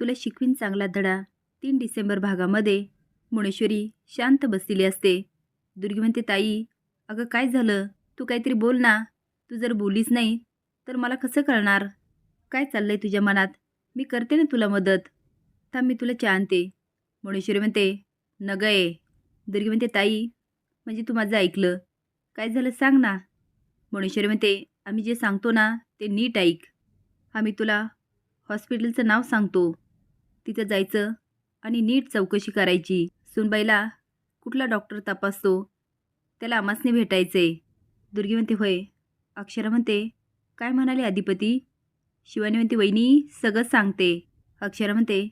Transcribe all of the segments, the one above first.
तुला शिकवीन चांगला धडा. तीन डिसेंबर भागामध्ये मुणेश्वरी शांत बसलेली असते. दुर्गी म्हणते ताई अगं काय झालं? तू काहीतरी बोल ना. तू जर बोलीस नाही तर मला कसं कळणार? काय चाललंय तुझ्या मनात? मी करते ना तुला मदत. थांब मी तुला चाहते मुणेश्वरी म्हणते न गये दुर्गी म्हणते ताई म्हणजे तू माझं ऐकलं. काय झालं सांग ना. मुणेश्वरी म्हणते आम्ही जे सांगतो ना ते नीट ऐक. आम्ही तुला हॉस्पिटलचं नाव सांगतो. तिथं जायचं आणि नीट चौकशी करायची. सुनबाईला कुठला डॉक्टर तपासतो? त्याला आमासने भेटायचे. दुर्गी म्हणते होय. अक्षरा म्हणते काय म्हणाले अधिपती? शिवानी म्हणते वहिनी सगळं सांगते. अक्षरा म्हणते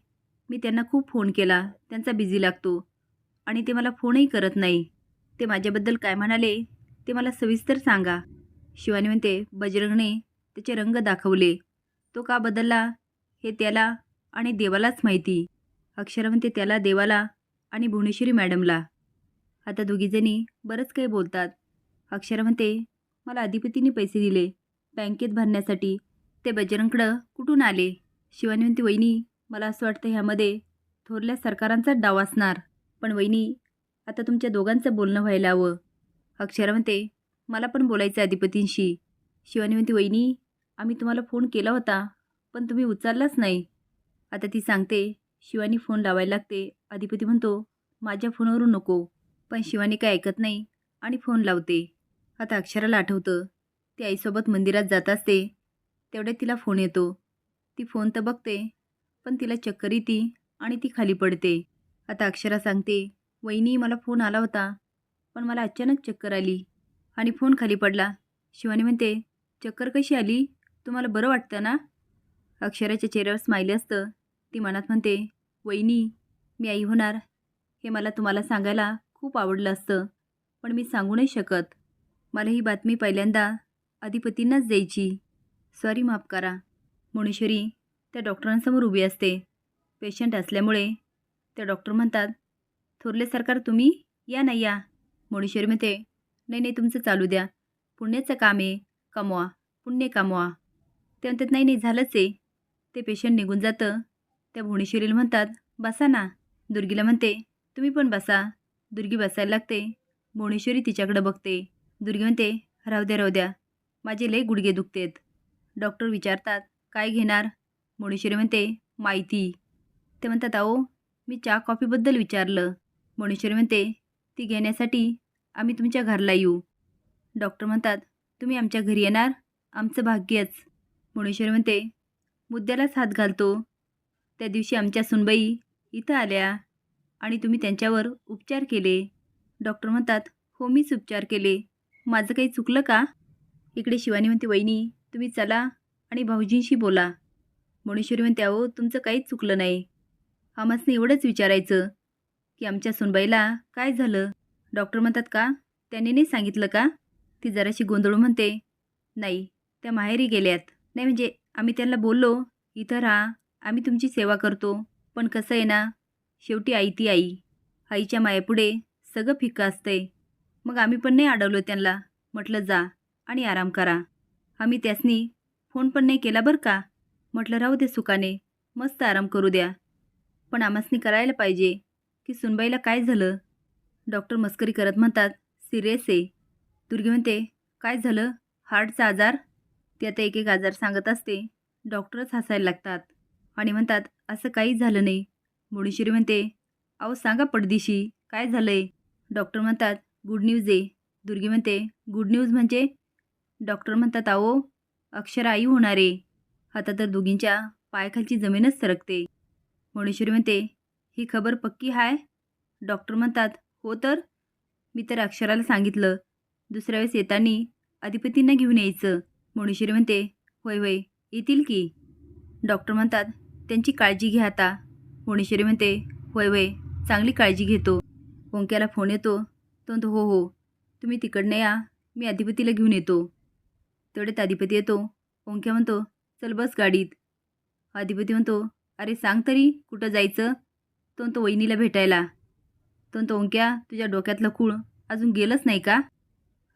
मी त्यांना खूप फोन केला. त्यांचा बिझी लागतो आणि ते मला फोनही करत नाही. ते माझ्याबद्दल काय म्हणाले ते मला सविस्तर सांगा. शिवानी म्हणते बजरंगने त्याचे रंग दाखवले. तो का बदलला? हे त्याला आणि देवालाच माहिती. अक्षरा म्हणते त्याला देवाला आणि भुवनेश्वरी मॅडमला. आता दोघीजणी बरंच काही बोलतात. अक्षरा म्हणते मला अधिपतीने पैसे दिले. बँकेत भरण्यासाठी ते बजरंगकडं कुठून आले? शिवानी म्हणते वहिनी मला असं वाटतं ह्यामध्ये थोरल्या सरकारांचाच डाव असणार. पण वहिनी आता तुमच्या दोघांचं बोलणं व्हायला हवं. अक्षरा म्हणते मला पण बोलायचं अधिपतींशी. शिवानी म्हणते वहिनी आम्ही तुम्हाला फोन केला होता पण तुम्ही उचललाच नाही. आता ती सांगते शिवानी फोन लावायला लागते. अधिपती म्हणतो माझ्या फोनवरून नको. पण शिवानी काय ऐकत नाही आणि फोन लावते. आता अक्षराला आठवतं ती आईसोबत मंदिरात जात असते तेवढ्यात तिला फोन येतो. ती फोन तर बघते पण तिला चक्कर येते आणि ती खाली पडते. आता अक्षरा सांगते वहिनी मला फोन आला होता पण मला अचानक चक्कर आली आणि फोन खाली पडला. शिवानी म्हणते चक्कर कशी आली? तुम्हाला बरं वाटतं ना? अक्षराच्या चेहऱ्यावर स्माइली असतं. ती मनात म्हणते वहिनी मी आई होणार. हे मला तुम्हाला सांगायला खूप आवडलं असतं पण मी सांगू नाही शकत. मला ही बातमी पहिल्यांदा अधिपतींनाच द्यायची. सॉरी माफ करा. मुणेश्वरी त्या डॉक्टरांसमोर उभी असते. पेशंट असल्यामुळे त्या डॉक्टर म्हणतात थोरले सरकार तुम्ही या नाही या. मुणेश्वरी म्हणते नाही नाही तुमचं चालू द्या. पुण्याचं काम आहे. कमवा. पुण्य कमवा. ते म्हणतात नाही नाही झालंच आहे. ते पेशंट निघून जातं. त्या भुवनेश्वरीला म्हणतात बसा ना. दुर्गीला म्हणते तुम्ही पण बसा. दुर्गी बसायला लागते. भुवनेश्वरी तिच्याकडे बघते. दुर्गी म्हणते राहू द्या राहू द्या. माझे लय गुडघे दुखतेत. डॉक्टर विचारतात काय घेणार? भुवनेश्वरी म्हणते माहिती. ते म्हणतात अहो मी चहा कॉफीबद्दल विचारलं. भुवनेश्वरी म्हणते ती घेण्यासाठी आम्ही तुमच्या घरला येऊ. डॉक्टर म्हणतात तुम्ही आमच्या घरी येणार? आमचं भाग्यच. भुवनेश्वरी म्हणते मुद्द्यालाच हात घालतो. त्या दिवशी आमच्या सुनबाई इथं आल्या आणि तुम्ही त्यांच्यावर उपचार केले. डॉक्टर म्हणतात हो मीच उपचार केले. माझं काही चुकलं का? इकडे शिवानी म्हणते वहिनी तुम्ही चला आणि भाऊजींशी बोला. भुवनेश्वरी म्हणते अहो तुमचं काहीच चुकलं नाही. आम्हासने एवढंच विचारायचं की आमच्या सुनबाईला काय झालं? डॉक्टर म्हणतात का? त्यांनी नाही सांगितलं का? ती जराशी गोंधळून म्हणते नाही त्या माहेरी गेल्यात. नाही म्हणजे आम्ही त्यांना बोललो इथं राहा आम्ही तुमची सेवा करतो. पण कसं आहे ना? शेवटी आई ती आई. आईच्या मायेपुढे सगळं फिक्का असतंय. मग आम्ही पण नाही अडवलो त्यांना. म्हटलं जा आणि आराम करा. आम्ही त्यासनी फोन पण नाही केला बरं का? म्हटलं राहू दे सुखाने. मस्त आराम करू द्या. पण आम्हासनी करायला पाहिजे की सुनबाईला काय झालं? डॉक्टर मस्करी करत म्हणतात सिरियस आहे. दुर्गी म्हणते काय झालं? हार्टचा आजार? ते आता एक एक आजार सांगत असते. डॉक्टरच हसायला लागतात. आणि म्हणतात असं काहीच झालं नाही. मुडीशिरी म्हणते अहो सांगा पडदिशी काय झालं आहे डॉक्टर म्हणतात गुड न्यूज आहे. दुर्गी म्हणते गुड न्यूज म्हणजे? डॉक्टर म्हणतात अहो अक्षर आई होणार आहे. आता तर दोघींच्या पायाखालची जमीनच सरकते. मुणेश्वरी म्हणते ही खबर पक्की हाय? डॉक्टर म्हणतात हो तर? मी तर अक्षराला सांगितलं. दुसऱ्या वेळेस येताना अधिपतींना घेऊन यायचं. मुडेश्वरी म्हणते होय होय येतील की? डॉक्टर म्हणतात त्यांची काळजी घ्या आता. होणेश्वरी म्हणते होय वय चांगली काळजी घेतो. ओंक्याला फोन येतो तो म्हणतो हो हो तुम्ही तिकडनं या मी अधिपतीला घेऊन येतो. तेवढ्यात अधिपती येतो. ओंक्या म्हणतो चल बस गाडीत. अधिपती म्हणतो अरे सांग तरी कुठं जायचं? तो म्हणतो वहिनीला भेटायला. तो म्हणतो ओंक्या तुझ्या डोक्यातलं खूळ अजून गेलंच नाही का?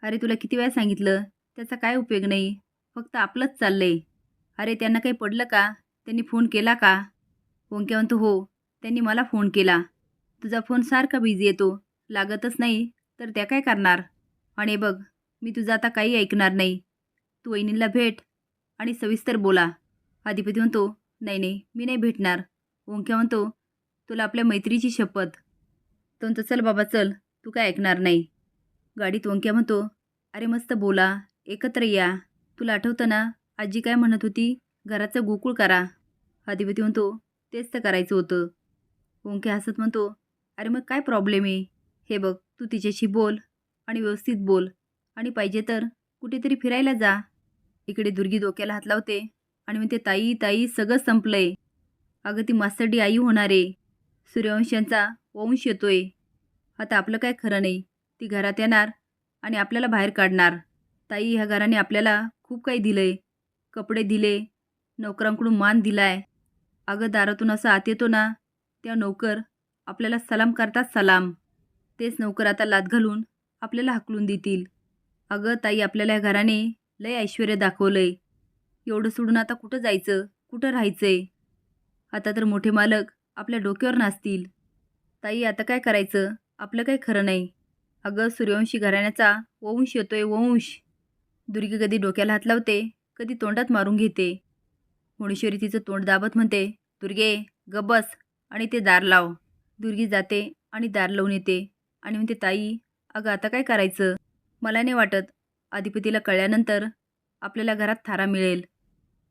अरे तुला किती वेळा सांगितलं त्याचा काय उपयोग नाही फक्त आपलंच चाललंय. अरे त्यांना काही पडलं का? त्यांनी फोन केला का? ओंक्या म्हणतो हो. त्यांनी मला फोन केला. तुझा फोन सारखा बिझी येतो. लागतच नाही तर त्या काय करणार? आणि बघ मी तुझं आता काही ऐकणार नाही. तू वहिनीला भेट आणि सविस्तर बोला. अधिपती म्हणतो नाही नाही मी नाही भेटणार. ओंक्या म्हणतो तुला आपल्या मैत्रीची शपथ. तो म्हणतो चल बाबा चल तू काय ऐकणार नाही. गाडीत ओंक्या म्हणतो अरे मस्त बोला एकत्र या. तुला आठवतं ना आजी काय म्हणत होती? घराचं गोकुळ करा. अधिपती म्हणतो तेच तर करायचं होतं. ओंके हसत म्हणतो अरे मग काय प्रॉब्लेम आहे? हे बघ तू तिच्याशी बोल आणि व्यवस्थित बोल. आणि पाहिजे तर कुठेतरी फिरायला जा. इकडे दुर्गी डोक्याला हात लावते आणि म्हणते ताई ताई सगळं संपलंय. अगं ती मास्तरडी आई होणार आहे. सूर्यवंशांचा वंश येतोय. आता आपलं काय खरं नाही. ती घरात येणार आणि आपल्याला बाहेर काढणार. ताई ह्या घराने आपल्याला खूप काही दिलंय. कपडे दिले नोकरांकडून मान दिलाय. अगं दारातून असं आत येतो ना त्या नोकर आपल्याला सलाम करतात सलाम. तेच नोकर आता लात घालून आपल्याला हाकलून देतील. अगं ताई आपल्याला या घराने लय ऐश्वर दाखवलंय. एवढं सोडून आता कुठं जायचं? कुठं राहायचंय? आता तर मोठे मालक आपल्या डोक्यावर नाचतील. ताई आता काय करायचं? आपलं काही खरं नाही. अगं सूर्यवंशी घराण्याचा वंश येतोय वंश. दुर्गी कधी डोक्याला हात लावते कधी तोंडात मारून घेते. मुणेश्वरी तिचं तोंड दाबत म्हणते दुर्गे गबस आणि ते दार लाव. दुर्गी जाते आणि दार लावून येते आणि म्हणते ताई अगं आता काय करायचं? मला नाही वाटत. अधिपतीला कळल्यानंतर आपल्याला घरात थारा मिळेल.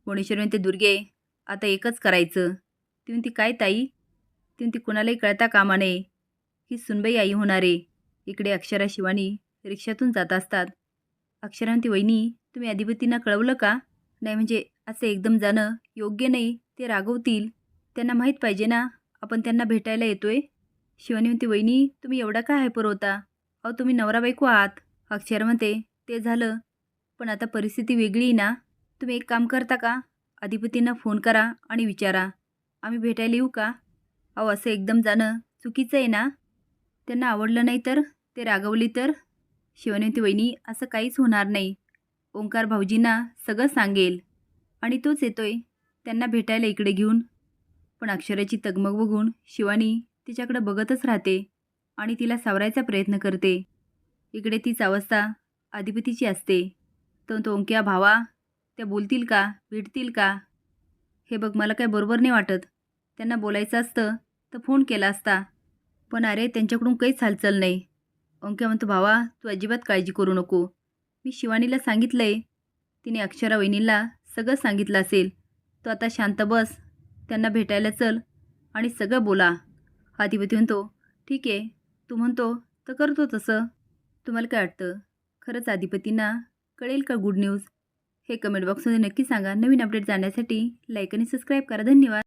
मुणेश्वरी म्हणते दुर्गे आता एकच करायचं. ती म्हणते काय ताई? ती म्हणते कुणालाही कळता कामा नये. ही सुनबाई आई होणारे. इकडे अक्षरा शिवानी रिक्षातून जात असतात. अक्षरा म्हणते वहिनी तुम्ही अधिपतींना कळवलं का? नाही म्हणजे असं एकदम जाणं योग्य नाही ते रागवतील. त्यांना माहीत पाहिजे ना आपण त्यांना भेटायला येतोय. शिवानी म्हणते वहिनी तुम्ही एवढा काय हायपर होता? अहो तुम्ही नवरा बायको आहात. अक्षर म्हणते ते झालं. पण आता परिस्थिती वेगळी आहे ना. तुम्ही एक काम करता का? अधिपतींना फोन करा आणि विचारा. आम्ही भेटायला येऊ का? अहो असं एकदम जाणं चुकीचं आहे ना. त्यांना आवडलं नाही तर ते रागवली तर? शिवानी वहिनी असं काहीच होणार नाही. ओंकार भाऊजींना सगळं सांगेल. आणि तोच येतोय. त्यांना भेटायला इकडे घेऊन. पण अक्षराची तगमग बघून शिवानी तिच्याकडे बघतच राहते आणि तिला सावरायचा प्रयत्न करते. इकडे तीच अवस्था अधिपतीची असते. तर तो ओंक्या भावा त्या बोलतील का भेटतील का? हे बघ मला काय बरोबर नाही वाटत. त्यांना बोलायचं असतं तर फोन केला असता. पण अरे त्यांच्याकडून काहीच हालचाल नाही. ओंक्या म्हणतो भावा तू अजिबात काळजी करू नको. मी शिवानीला सांगितलं आहे तिने अक्षरा वहिनीला सगळं सांगितलं असेल. तो आता शांत बस. त्यांना भेटायला चल आणि सगळं बोला. अधिपती म्हणतो ठीक आहे. तू म्हणतो तर करतो तसं. तुम्हाला काय वाटतं? खरंच अधिपतींना कळेल का गुड न्यूज हे कमेंट बॉक्समध्ये नक्की सांगा. नवीन अपडेट जाण्यासाठी लाईक आणि सबस्क्राईब करा. धन्यवाद.